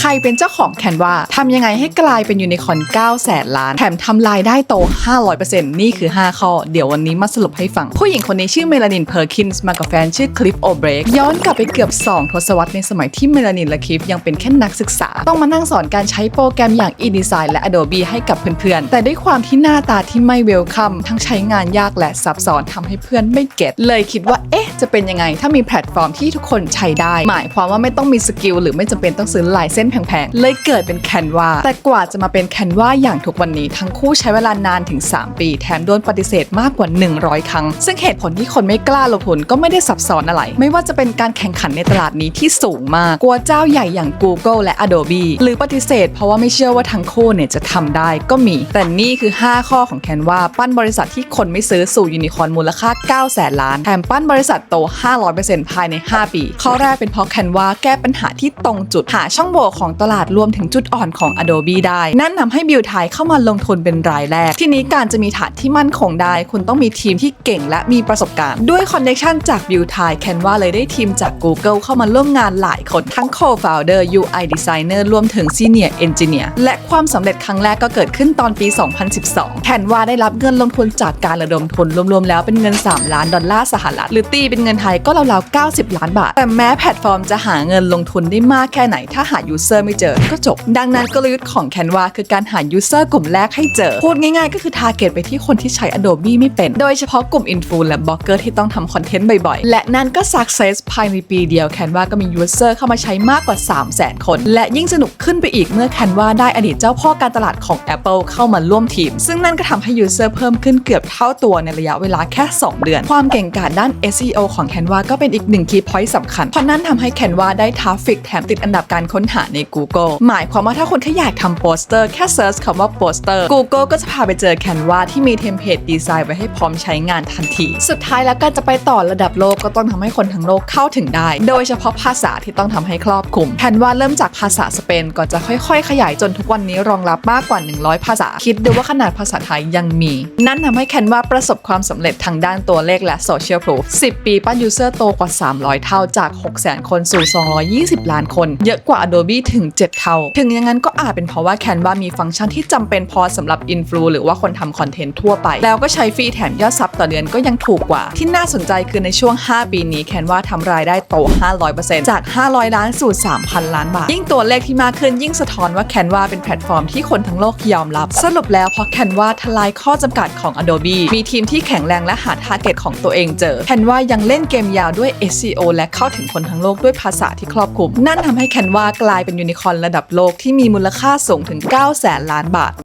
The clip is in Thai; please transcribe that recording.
ใครเป็นเจ้าของแคนวาทำยังไงให้กลายเป็นยูนิคอร์น9แสนล้าน แถมทำรายได้โต 500%นี่คือ 5 ข้อ เดี๋ยววันนี้มาสรุปให้ฟัง ผู้หญิงคนนี้ชื่อเมลานินเพอร์คินส์มากับแฟนชื่อคลิฟโอเบรกย้อนกลับไปเกือบ 2 ทศวรรษในสมัยที่เมลานินและคลิฟยังเป็นแค่นักศึกษา ต้องมานั่งสอนการใช้โปรแกรมอย่าง eDesign และ Adobe ให้กับเพื่อนๆ แต่ด้วยความที่หน้าตาที่ไม่เวลคัมทั้งใช้งานยากและซับซ้อนทำให้เพื่อนไม่เก็ตเลยคิดว่าเอ๊ะจะเป็นยังไงถ้ามีแพลตฟอร์มที่ทุกคนใช้ได้ หมายความว่าไม่ต้องมีสกิลหรือไม่จำเป็นต้องซื้อลายเส้นแพงๆ เลยเกิดเป็นแคนวาแต่กว่าจะมาเป็นแคนวาอย่างทุกวันนี้ทั้งคู่ใช้เวลานานถึง 3 ปี แถมโดนปฏิเสธมากกว่า 100 ครั้ง ซึ่งเหตุผลที่คนไม่กล้าลงทุนก็ไม่ได้ซับซ้อนอะไร ไม่ว่าจะเป็นการแข่งขันในตลาดนี้ที่สูงมาก กลัวเจ้าใหญ่อย่าง Google และ Adobe หรือปฏิเสธเพราะว่าไม่เชื่อว่าทั้งคู่เนี่ยจะทำได้ก็มี แต่นี่คือ 5 ข้อของแคนวาปั้นบริษัทที่คนไม่ซื้อสู่ยูนิคอร์นมูลค่า9แสนล้าน แถมปั้นบริษัทโต 500%ภายใน 5 ปี ข้อแรกเป็นเพราะแคนวาแก้ปัญหาที่ตรงจุดหาช่องโหว่ของตลาดรวมถึงจุดอ่อนของ Adobe ได้ นั่นทำให้บิวไทยเข้ามาลงทุนเป็นรายแรก ทีนี้การจะมีฐานที่มั่นคงได้ คุณต้องมีทีมที่เก่งและมีประสบการณ์ ด้วยคอนเนคชันจากบิวไทยแคนวาเลยได้ทีมจาก Google เข้ามาร่วมงานหลายคนทั้ง Co-founder UI Designer รวมถึง Senior Engineer และความสำเร็จครั้งแรกก็เกิดขึ้นตอนปี 2012แคนวาได้รับเงินลงทุนจากการระดมทุนรวมๆแล้วเป็นเงิน 3 ล้านดอลลาร์สหรัฐหรือตีเป็นเงินไทยก็ราวๆ90 ล้านบาท แต่แม้แพลตฟอร์มจะหาเงินลงทุนได้มากแค่ไหนถ้าหา user ไม่เจอก็จบ ดังนั้นกลยุทธ์ของแคนวาคือการหา user กลุ่มแรกให้เจอ พูดง่ายๆ ก็คือ target ไปที่คนที่ใช้ Adobe ไม่เป็น โดยเฉพาะกลุ่ม influ และบล็อกเกอร์ที่ต้องทำคอนเทนต์บ่อยๆ และนั่นก็ success ภายในปีเดียวแคนวาก็มี user เข้ามาใช้มากกว่า 3 0 0 0 0 0 คน และยิ่งสนุกขึ้นไปอีกเมื่อแคนวาได้อดีตเจ้าพ่อการตลาดของ Apple เข้ามาร่วมทีม ซึ่งนั่นก็ทำให้ user เพิ่มขึ้นเกือบเท่าตัวในระยะเวลาแค่ 2 เดือน ความเก่งกาจด้าน SEO ของ Canva ก็เป็นอีกหนึ่ง key point สำคัญเพราะนั่นทำให้ Canva ได้ทราฟฟิกแถมติดอันดับการค้นหาใน Google หมายความว่าถ้าคนแค่อยากทำโปสเตอร์แค่เซิร์ชคำว่าโปสเตอร์ Google ก็จะพาไปเจอ Canva ที่มีเทมเพลตดีไซน์ไว้ให้พร้อมใช้งานทันที สุดท้ายแล้วการจะไปต่อระดับโลกก็ต้องทำให้คนทั้งโลกเข้าถึงได้ โดยเฉพาะภาษาที่ต้องทำให้ครอบคลุม Canva เริ่มจากภาษาสเปนก่อนจะค่อยๆ ขยายจนทุกวันนี้รองรับมากกว่า 100 ภาษา คิดดูว่าขนาดภาษาไทยยังมี นั่นทำให้ Canva ประสบความสำเร็จทางด้านตัวเลขและ Social Proof 10 ปีปั้น User โตกว่า 300 เท่าจาก 600,000 คนสู่ 220 ล้านคน เยอะกว่า Adobe ถึง 7 เท่า ถึงอย่างนั้นก็อาจเป็นเพราะว่า Canva มีฟังก์ชันที่จำเป็นพอสำหรับอินฟลูหรือว่าคนทำคอนเทนต์ทั่วไป แล้วก็ใช้ฟรีแถมยอดซับต่อเดือนก็ยังถูกกว่า ที่น่าสนใจคือในช่วง 5 ปีนี้ Canva ทำรายได้โต 500%จาก 500 ล้านสู่ 3,000 ล้านบาท ยิ่งตัวเลขที่มากขึ้นยิ่งสะท้อนว่า Canva เป็นแพลตฟอร์มที่คนทั้งโลกยอมรับ สรุปแล้วเพราะ Canva ทลายข้อจำกัดของ Adobe มีทีมที่แข็งแรงและหา target ของตัวเองเจอ Canva ยังเล่นเกมยาวด้วย SEO และเข้าถึงคนทั้งโลกด้วยภาษาที่ครอบคลุม นั่นทำให้ Canva กลายเป็นยูนิคอร์นระดับโลกที่มีมูลค่าสูงถึง9แสนล้านบาท